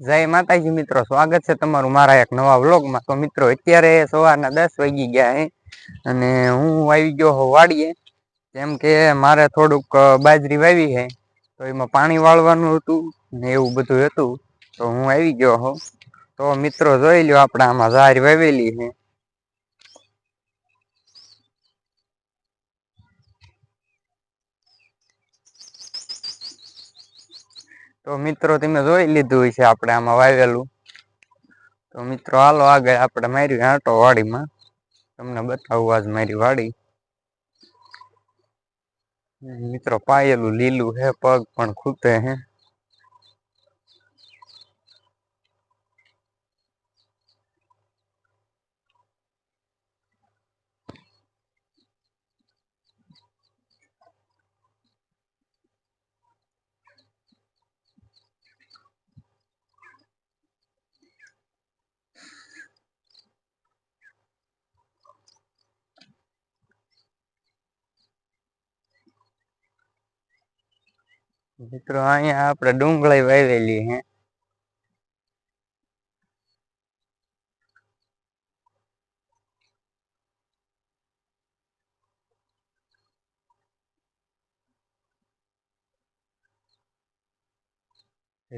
જય માતાજી મિત્રો સ્વાગત છે તમારું મારા એક નવા વ્લોગમાં તો મિત્રો અત્યારે સવારના દસ વાગી ગયા હે અને હું આવી ગયો હોઉં વાડીએ કેમ કે મારે થોડુંક બાજરી વાવી હે તો એમાં પાણી વાળવાનું હતું ને એવું બધું હતું તો હું આવી ગયો હો તો મિત્રો જોઈ લો આપણા આમાં ઝાર વાવેલી હે તો મિત્રો તમે જોઈ લીધું છે આપણે આમાં વાવેલું તો મિત્રો હાલો આગળ આપણે માર્યું આંટો વાડીમાં તમને બતાવું આજ મારી વાડી મિત્રો પાયેલું લીલું હે પગ પણ ખૂટે હે मित्रों हाँ यहाँ आप डूंगलाई वही वैली हैं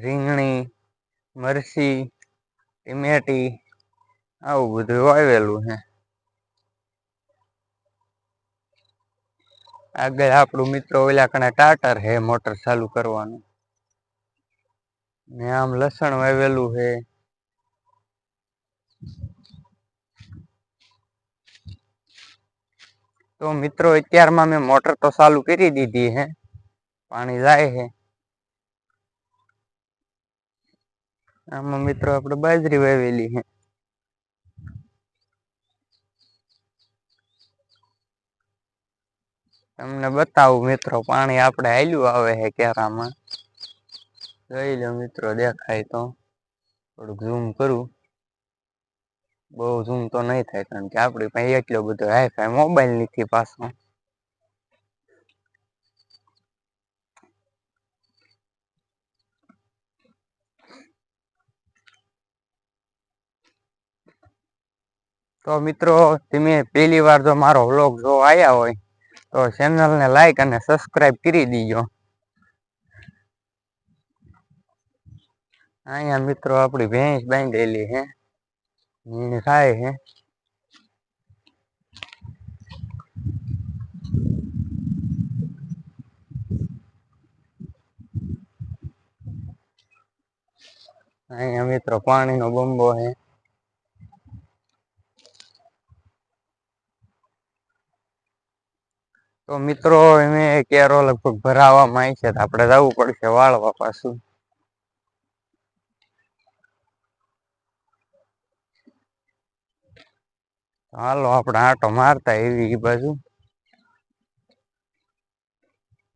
રીંગણી મરસી આ કે આપણો મિત્રો ઓલા કને ટાટર હે મોટર ચાલુ કરવાનો ને આમ લસણ વાવેલું હે તો મિત્રો અત્યારમાં મે મોટર તો ચાલુ કરી દીધી છે પાણી જાય છે આમ મિત્રો આપણે બાજરી વાવેલી છે અમને બતાવું મિત્રો પાણી આપડે આલ્યું આવે છે કેરામાં જોઈ લો મિત્રો દેખાય તો થોડું ઝૂમ કરું બહુ ઝૂમ તો નઈ થાય કારણ કે આપડી પાસે એટલો બધો હાઈ ફાઈ મોબાઈલ નથી પાસું તો મિત્રો ધીમે પહેલી વાર તો મારો વ્લોગ જો આયા હોય तो चैनल ने लाइक और सब्सक्राइब कर दीजिए अहिया मित्रों अपनी भैंस बांधेली है मीण खाए है अहिया मित्रों पानी नो बंबो है તો મિત્રો અમે કેરો લગભગ ભરાવા માં છે આપણે જવું પડશે વાળવા પાછું હાલો આપણે આટો મારતા એવી બાજુ